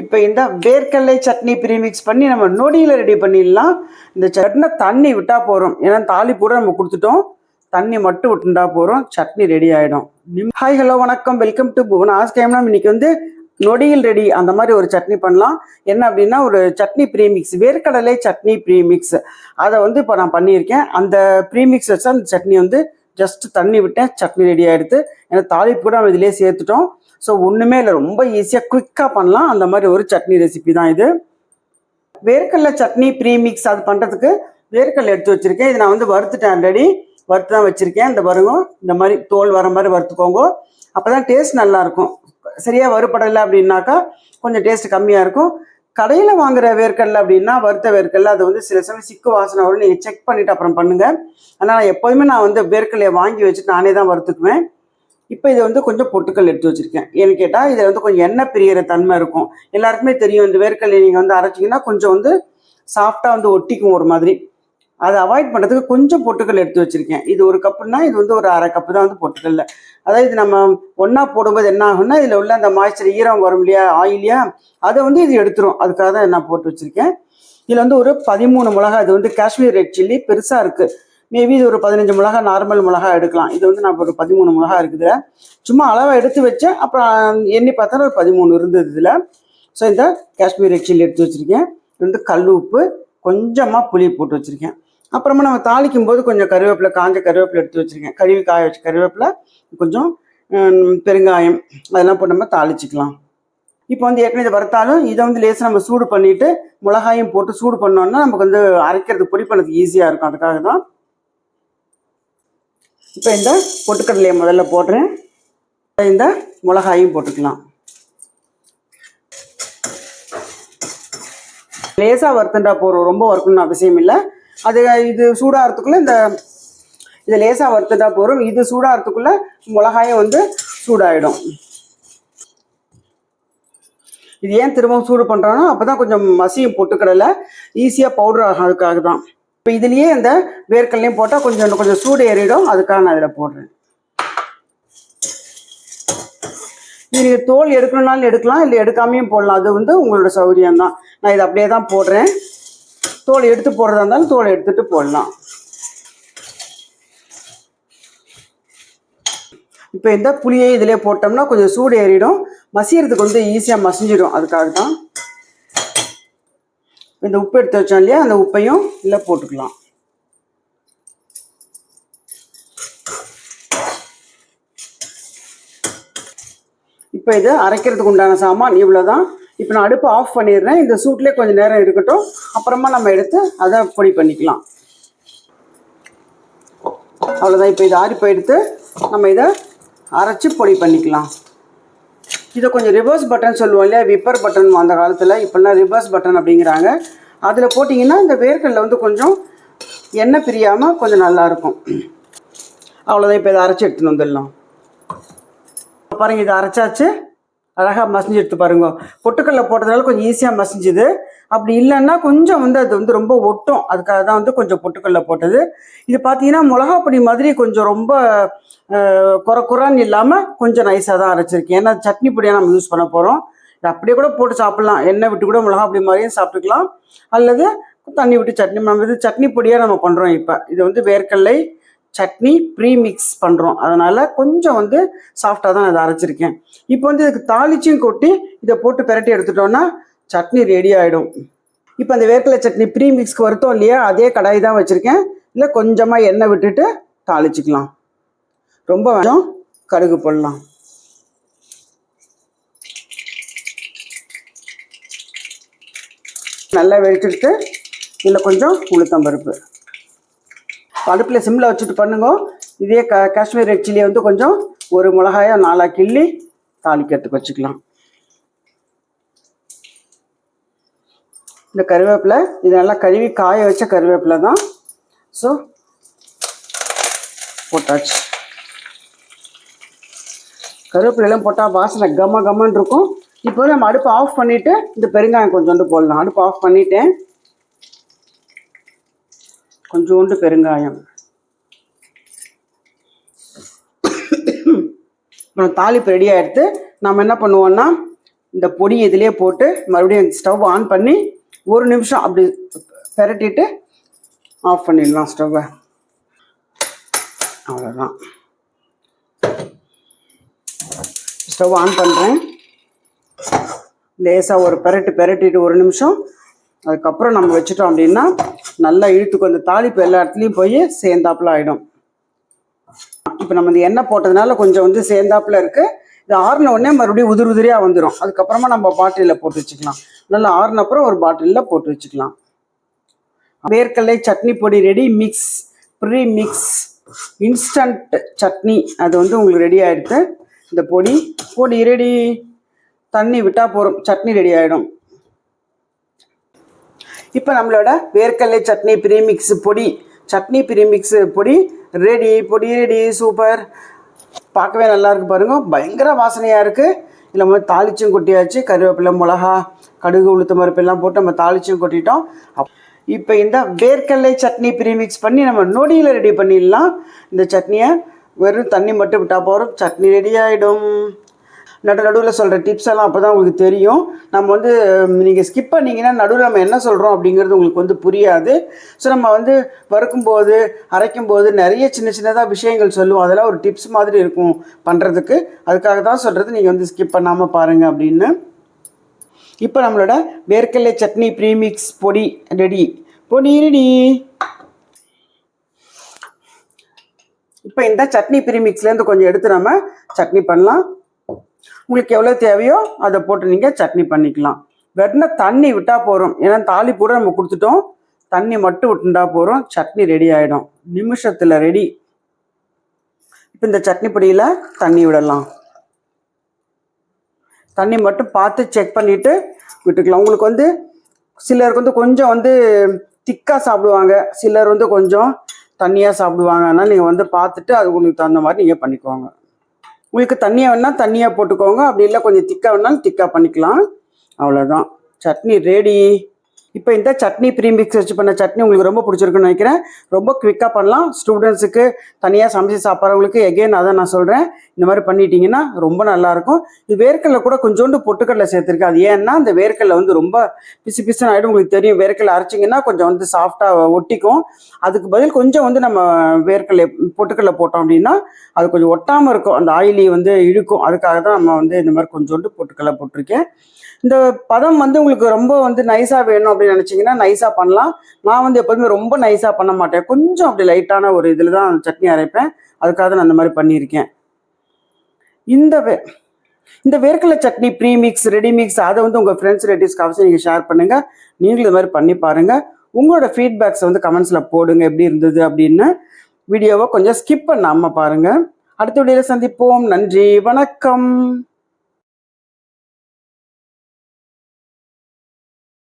இப்போ இந்த வேர்க்கடலை சட்னி ப்ரீமிக்ஸ் பண்ணி நம்ம நொடியில் ரெடி பண்ணிடலாம். இந்த சட்னி தண்ணி விட்டால் போகிறோம் ஏன்னா தாலி கூட நம்ம கொடுத்துட்டோம். தண்ணி மட்டும் விட்டுண்டா போகிறோம் சட்னி ரெடி ஆகிடும் ஹாய் ஹலோ வணக்கம். வெல்கம் டு புவனாஸ் டைம்னா இன்னைக்கு வந்து நொடியில் ரெடி அந்த மாதிரி ஒரு சட்னி பண்ணலாம். என்ன அப்படின்னா ஒரு சட்னி ப்ரீமிக்ஸ் வேர்க்கடலை சட்னி ப்ரீமிக்ஸ் அதை வந்து இப்போ நான் பண்ணியிருக்கேன். அந்த ப்ரீமிக்ஸ் வச்சு அந்த சட்னி வந்து ஜஸ்ட் தண்ணி விட்டேன். சட்னி ரெடி ஆகிடுது ஏன்னா தாளிப்பு கூட நம்ம இதிலே சேர்த்துட்டோம். ஸோ ஒன்றுமே இல்லை. ரொம்ப ஈஸியாக குயிக்காக பண்ணலாம். அந்த மாதிரி ஒரு சட்னி ரெசிபி தான் இது. வேர்க்கடல சட்னி ப்ரீமிக்ஸ் அது பண்ணுறதுக்கு வேர்க்கடலை எடுத்து வச்சுருக்கேன். இது நான் வந்து வறுத்துட்டேன் ஆல்ரெடி வறுத்து தான் வச்சுருக்கேன். இந்த பாருங்க. இந்த மாதிரி தோல் வர மாதிரி வறுத்துக்கோங்க. அப்போ தான் டேஸ்ட் நல்லாயிருக்கும் சரியாக வறுபடலை அப்படின்னாக்கா கொஞ்சம் டேஸ்ட் கம்மியாக இருக்கும். கடையில் வாங்குற வேர்க்கடலை அப்படின்னா வறுத்த வேர்க்கடலை அது வந்து சில சமயம் சிக்கு வாசனை வரும். நீங்கள் செக் பண்ணிவிட்டு அப்புறம் பண்ணுங்கள் ஆனால் எப்போதுமே நான் வந்து வேர்க்கடலையை வாங்கி வச்சுட்டு நானே தான் வறுத்துக்குவேன். இப்போ இதை வந்து கொஞ்சம் பொட்டுக்கல் எடுத்து வச்சுருக்கேன். ஏன்னு கேட்டால் இதில் வந்து கொஞ்சம் எண்ணெய் பிரியிற தன்மை இருக்கும். எல்லாருக்குமே தெரியும் இந்த வேர்க்கல்லை நீங்கள் வந்து அரைச்சிங்கன்னா கொஞ்சம் வந்து சாஃப்டாக வந்து ஒட்டிக்கும் ஒரு மாதிரி. அதை அவாய்ட் பண்ணுறதுக்கு கொஞ்சம் பொட்டுக்கல் எடுத்து வச்சுருக்கேன். இது ஒரு கப்புனா இது வந்து ஒரு அரை கப்பு தான் வந்து பொட்டுக்கல்ல. அதாவது இது நம்ம ஒன்றா போடும்போது என்ன ஆகும்னா இதில் உள்ள அந்த மாய்ச்சர் ஈரம் வரும் இல்லையா ஆயிலியா அதை வந்து இது எடுத்துரும். அதுக்காக தான் நான் போட்டு வச்சுருக்கேன். இதில் வந்து ஒரு பதிமூணு மிளகா இது வந்து காஷ்மீர் ரெட் சில்லி பெருசாக இருக்குது மேபி இது ஒரு பதினஞ்சு மிளகா நார்மல் மிளகா எடுக்கலாம். இது வந்து நான் ஒரு பதிமூணு மிளகா இருக்குது சும்மா அளவை எடுத்து வச்சேன். அப்புறம் எண்ணி பார்த்தா ஒரு பதிமூணு இருந்தது இதில். ஸோ இந்த காஷ்மீரி சில்லி எடுத்து வச்சுருக்கேன். இது வந்து கல் உப்பு கொஞ்சமாக புளி போட்டு வச்சுருக்கேன். அப்புறமா நம்ம தாளிக்கும் போது கொஞ்சம் கருவேப்பிலை காஞ்ச கருவேப்பிலை எடுத்து வச்சுருக்கேன். கழுவி காய வச்சு கருவேப்பிலை கொஞ்சம் பெருங்காயம் அதெல்லாம் போட்டு நம்ம தாளிச்சிக்கலாம். இப்போ வந்து ஏற்கனவே இதை வறுத்தாலும் இதை வந்து லேசாக நம்ம சூடு பண்ணிவிட்டு மிளகாயும் போட்டு சூடு பண்ணோன்னா நமக்கு வந்து அரைக்கிறது பொடி பண்ணதுக்கு ஈஸியாக இருக்கும். அதுக்காக தான் இப்போ இந்த பொட்டுக்கடலையை முதல்ல போடுறேன். இந்த மிளகாயும் போட்டுக்கலாம். லேசாக வறுத்துண்டா போகிறோம் ரொம்ப வறுக்கணும்னு அவசியம் இல்லை. அது இது சூடாகிறதுக்குள்ளே இந்த இது லேசாக வறுத்துட்டா போகிறோம் இது சூடாகிறதுக்குள்ளே மிளகாயும் வந்து சூடாயிடும். இது ஏன் திரும்பவும் சூடு பண்ணுறோன்னா அப்போ தான் கொஞ்சம் மசியும் பொட்டுக்கடலை ஈஸியாக பவுடர் ஆகும் தான் இப்போ இதுலேயே இந்த வேர்க்கல்லையும் போட்டால் கொஞ்சம் இன்னும் கொஞ்சம் சூடு ஏறிடும். அதுக்காக நான் இதில் போடுறேன். நீங்கள் தோல் எடுக்கணும்னாலும் எடுக்கலாம் இல்லை எடுக்காமையும் போடலாம். அது வந்து உங்களோட சௌகரியம் தான். நான் இதை அப்படியே தான் போடுறேன். தோல் எடுத்து போடுறதா இருந்தாலும் தோல் எடுத்துட்டு போடலாம். இப்போ இந்த புளியை இதிலே போட்டோம்னா கொஞ்சம் சூடு ஏறிடும். மசியறதுக்கு வந்து ஈஸியாக மசிஞ்சிடும். அதுக்காக தான் இந்த உப்பு எடுத்து வச்சோம் இல்லையா? அந்த உப்பையும் இல்லை போட்டுக்கலாம். இப்போ இது அரைக்கிறதுக்கு உண்டான சாமான் இவ்வளோ தான் இப்போ நான் அடுப்பு ஆஃப் பண்ணிடுறேன். இந்த சூட்லேயே கொஞ்சம் நேரம் இருக்கட்டும். அப்புறமா நம்ம எடுத்து அதை பொடி பண்ணிக்கலாம். அவ்வளோதான் இப்போ இது ஆறி போயிடுத்து நம்ம இதை அரைச்சி பொடி பண்ணிக்கலாம். இதை கொஞ்சம் ரிவர்ஸ் பட்டன் சொல்லுவோம் இல்லையா? விப்பர் பட்டன் அந்த காலத்தில். இப்போல்லாம் ரிவர்ஸ் பட்டன் அப்படிங்கிறாங்க. அதில் போட்டிங்கன்னா இந்த வேர்க்கடலை வந்து கொஞ்சம் எண்ணெய் பிரியாமல் கொஞ்சம் நல்லாயிருக்கும் அவ்வளோதான் இப்போ இதை அரைச்சி எடுத்துன்னு வந்துடலாம். பாருங்க இதை அரைச்சாச்சு. அழகாக மசிஞ்சு எடுத்து பாருங்க. பொட்டுக்கடலை போட்டதுனால கொஞ்சம் ஈஸியாக மசிஞ்சுது. அப்படி இல்லைன்னா கொஞ்சம் வந்து அது வந்து ரொம்ப ஒட்டும். அதுக்காக தான் வந்து கொஞ்சம் பொட்டுக்கல்ல போட்டது. இது பார்த்தீங்கன்னா மிளகா பொடி மாதிரி கொஞ்சம் ரொம்ப குறை குறைன்னு இல்லாமல் கொஞ்சம் நைஸாக தான் அரைச்சிருக்கேன். ஏன்னா சட்னி பொடியாக நம்ம யூஸ் பண்ண போகிறோம் அப்படியே கூட போட்டு சாப்பிட்லாம். எண்ணெய் விட்டு கூட மிளகா அப்படி மாதிரியும் சாப்பிட்டுக்கலாம். அல்லது தண்ணி விட்டு சட்னி நம்ம இது சட்னி பொடியாக நம்ம பண்ணுறோம் இப்போ. இது வந்து வேர்க்கடலை சட்னி ப்ரீ மிக்ஸ் பண்ணுறோம் அதனால் கொஞ்சம் வந்து சாஃப்டாக தான் இதை அரைச்சிருக்கேன். இப்போ வந்து இதுக்கு தாளிச்சும் கொட்டி இதை போட்டு பிரட்டி எடுத்துட்டோன்னா சட்னி ரெடி ஆகிடும் இப்போ அந்த வேர்க்கடலை சட்னி ப்ரீ மிக்ஸ்க்கு வருத்தோம் இல்லையா? அதே கடாய் தான் வச்சுருக்கேன். இல்லை கொஞ்சமாக எண்ணெய் விட்டுட்டு தாளிச்சிக்கலாம். ரொம்ப வேணும். கடுகு போடலாம். நல்லா வெடிச்சுட்டு இதில் கொஞ்சம் உளுத்தம் பருப்பு. அடுப்பில் சிம்மில் வச்சுட்டு பண்ணுங்க. இதே க காஷ்மீர் ரெட் சில்லியை வந்து கொஞ்சம் ஒரு மிளகாயை நாலாக கிள்ளி தாளிக்கிறதுக்கு வச்சுக்கலாம். இந்த கருவேப்பிலை இது நல்லா கழுவி காய வச்ச கருவேப்பிலை தான் ஸோ போட்டாச்சு. கருவேப்பிலையெல்லாம் போட்டால் வாசனை கம கம்மன்னு இருக்கும். இப்போ நம்ம அடுப்பை ஆஃப் பண்ணிவிட்டு இந்த பெருங்காயம் கொஞ்சோண்டு போடலாம். அடுப்பு ஆஃப் பண்ணிவிட்டேன் கொஞ்சோண்டு பெருங்காயம். அப்புறம் தாளிப்பு ரெடி ஆகிடுத்து நம்ம என்ன பண்ணுவோம்னா இந்த பொடி இதிலே போட்டு மறுபடியும் ஸ்டவ் ஆன் பண்ணி ஒரு நிமிஷம் அப்படி பெரட்டிட்டு ஆஃப் பண்ணிடலாம் ஸ்டவ்வை அவ்வளோதான் ஸ்டவ் ஆன் பண்ணுறேன் லேசாக ஒரு பெரட்டு பெரட்டிட்டு ஒரு நிமிஷம். அதுக்கப்புறம் நம்ம வச்சுட்டோம் அப்படின்னா நல்லா இழுத்துக்கு அந்த தாளிப்பு எல்லா இடத்துலையும் போய் சேர்ந்தாப்புல ஆகிடும் இப்போ நம்ம இந்த எண்ணெய் போட்டதுனால கொஞ்சம் வந்து சேர்ந்தாப்புல இருக்குது இது ஆறின உடனே மறுபடியும் உதிர் உதிரியாக வந்துடும் அதுக்கப்புறமா நம்ம பாட்டிலில் போட்டு வச்சுக்கலாம். நல்லா ஆறுனப்புறம் ஒரு பாட்டிலில் போட்டு வச்சுக்கலாம். வேர்க்கடலை சட்னி பொடி ready mix pre mix instant chutney. அது வந்து உங்களுக்கு ரெடி ஆகிடுது இந்த பொடி பொடி ரெடி தண்ணி விட்டால் போகிறோம் சட்னி ரெடி ஆகிடும் இப்போ நம்மளோட வேர்க்கடலை சட்னி ப்ரீமிக்ஸ் பொடி சட்னி ப்ரீமிக்ஸ் பொடி ரெடி பொடி ரெடி சூப்பர் பார்க்கவே நல்லா பாருங்கள் பயங்கர வாசனையாக இருக்குது இல்லை நம்ம தாளிச்சும் கொட்டியாச்சு கருவேப்பிலை மிளகா கடுகு உளுத்த மறுப்பெல்லாம் போட்டு நம்ம தாளிச்சும் கொட்டிட்டோம். அப் இப்போ இந்த வேர்க்கடலை சட்னி ப்ரீமிக்ஸ் பண்ணி நம்ம நொடியில் ரெடி பண்ணிடலாம். இந்த சட்னியை வெறும் தண்ணி மட்டும் விட்டால் போகிறோம் சட்னி ரெடி ஆகிடும் நடு நடுவில் சொல்கிற டிப்ஸ் எல்லாம் அப்போ தான் உங்களுக்கு தெரியும். நம்ம வந்து நீங்கள் ஸ்கிப் பண்ணீங்கன்னா நடுவில் நம்ம என்ன சொல்கிறோம் அப்படிங்கிறது உங்களுக்கு வந்து புரியாது. ஸோ நம்ம வந்து வறுக்கும்போது அரைக்கும்போது நிறைய சின்ன சின்னதாக விஷயங்கள் சொல்லுவோம். அதெல்லாம் ஒரு டிப்ஸ் மாதிரி இருக்கும் பண்ணுறதுக்கு அதுக்காக தான் சொல்கிறது நீங்கள் வந்து ஸ்கிப் பண்ணாமல் பாருங்கள் அப்படின்னு. இப்போ நம்மளோட வேர்க்கடலை சட்னி ப்ரீமிக்ஸ் பொடி ரெடி பொடி ரெடி இப்போ இந்த சட்னி பிரிமிக்ஸ்லேருந்து கொஞ்சம் எடுத்து நம்ம சட்னி பண்ணலாம். உங்களுக்கு எவ்வளோ தேவையோ அதை போட்டு நீங்கள் சட்னி பண்ணிக்கலாம். வெறும் தண்ணி விட்டால் போகிறோம் ஏன்னா தாலி கூட நம்ம கொடுத்துட்டோம். தண்ணி மட்டும் விட்டுண்டா போகிறோம் சட்னி ரெடி ஆகிடும் நிமிஷத்தில் ரெடி இப்போ இந்த சட்னி பொடியில் தண்ணி விடலாம். தண்ணி மட்டும் பார்த்து செக் பண்ணிவிட்டு விட்டுக்கலாம். உங்களுக்கு வந்து சிலருக்கு வந்து கொஞ்சம் வந்து திக்காக சாப்பிடுவாங்க. சிலர் வந்து கொஞ்சம் தண்ணியாக சாப்பிடுவாங்க அதனால் நீங்கள் வந்து பார்த்துட்டு அது உங்களுக்கு தகுந்த மாதிரி நீங்கள் பண்ணிக்கோங்க. உங்களுக்கு தண்ணியாக வேணால் தண்ணியாக போட்டுக்கோங்க. அப்படி இல்லை கொஞ்சம் திக்காக வேணாலும் திக்காக பண்ணிக்கலாம். அவ்வளோதான் சட்னி ரெடி இப்போ இந்த சட்னி ப்ரீமிக்ஸ் வச்சு பண்ண சட்னி உங்களுக்கு ரொம்ப பிடிச்சிருக்குன்னு நினைக்கிறேன். ரொம்ப குவிக்காக பண்ணலாம். ஸ்டூடெண்ட்ஸுக்கு தனியாக சமைச்சு சாப்பிட்றவங்களுக்கு எகெயின் அதை நான் சொல்கிறேன் இந்த மாதிரி பண்ணிட்டீங்கன்னா ரொம்ப நல்லாயிருக்கும் இது வேர்க்கடலை கூட கொஞ்சோண்டு பொட்டுக்கடலை சேர்த்துருக்கு அது ஏன்னா அந்த வேர்க்கடலை வந்து ரொம்ப பிசு பிசுன்னு ஆகிடும் உங்களுக்கு தெரியும் வேர்க்கடலை அரைச்சிங்கன்னா கொஞ்சம் வந்து சாஃப்டாக ஒட்டிக்கும். அதுக்கு பதில் கொஞ்சம் வந்து நம்ம வேர்க்கடலை பொட்டுக்கடலை போட்டோம் அப்படின்னா அது கொஞ்சம் ஒட்டாமல் இருக்கும். அந்த ஆயிலி வந்து இழுக்கும். அதுக்காக தான் நம்ம வந்து இந்த மாதிரி கொஞ்சோண்டு பொட்டுக்கடலை போட்டிருக்கேன். இந்த பதம் வந்து உங்களுக்கு ரொம்ப வந்து நைஸாக வேணும் அப்படின்னு நினச்சிங்கன்னா நைஸாக பண்ணலாம். நான் வந்து எப்போதுமே ரொம்ப நைஸாக பண்ண மாட்டேன். கொஞ்சம் அப்படி லைட்டான ஒரு இதில் தான் சட்னி அரைப்பேன். அதுக்காக தான் நான் அந்த மாதிரி பண்ணியிருக்கேன். இந்த வே இந்த வேர்க்கடலை chutney pre mix ready mix அதை வந்து உங்கள் ஃப்ரெண்ட்ஸ் ரிலேட்டிவ்ஸ்க்கு அவசியம் நீங்கள் ஷேர் பண்ணுங்கள் நீங்களும் இது மாதிரி பண்ணி பாருங்கள் உங்களோட ஃபீட்பேக்ஸை வந்து கமெண்ட்ஸில் போடுங்க. எப்படி இருந்தது அப்படின்னு வீடியோவை கொஞ்சம் ஸ்கிப் பண்ணாமல் பாருங்கள் அடுத்த வீடியோவில் சந்திப்போம். நன்றி. வணக்கம்.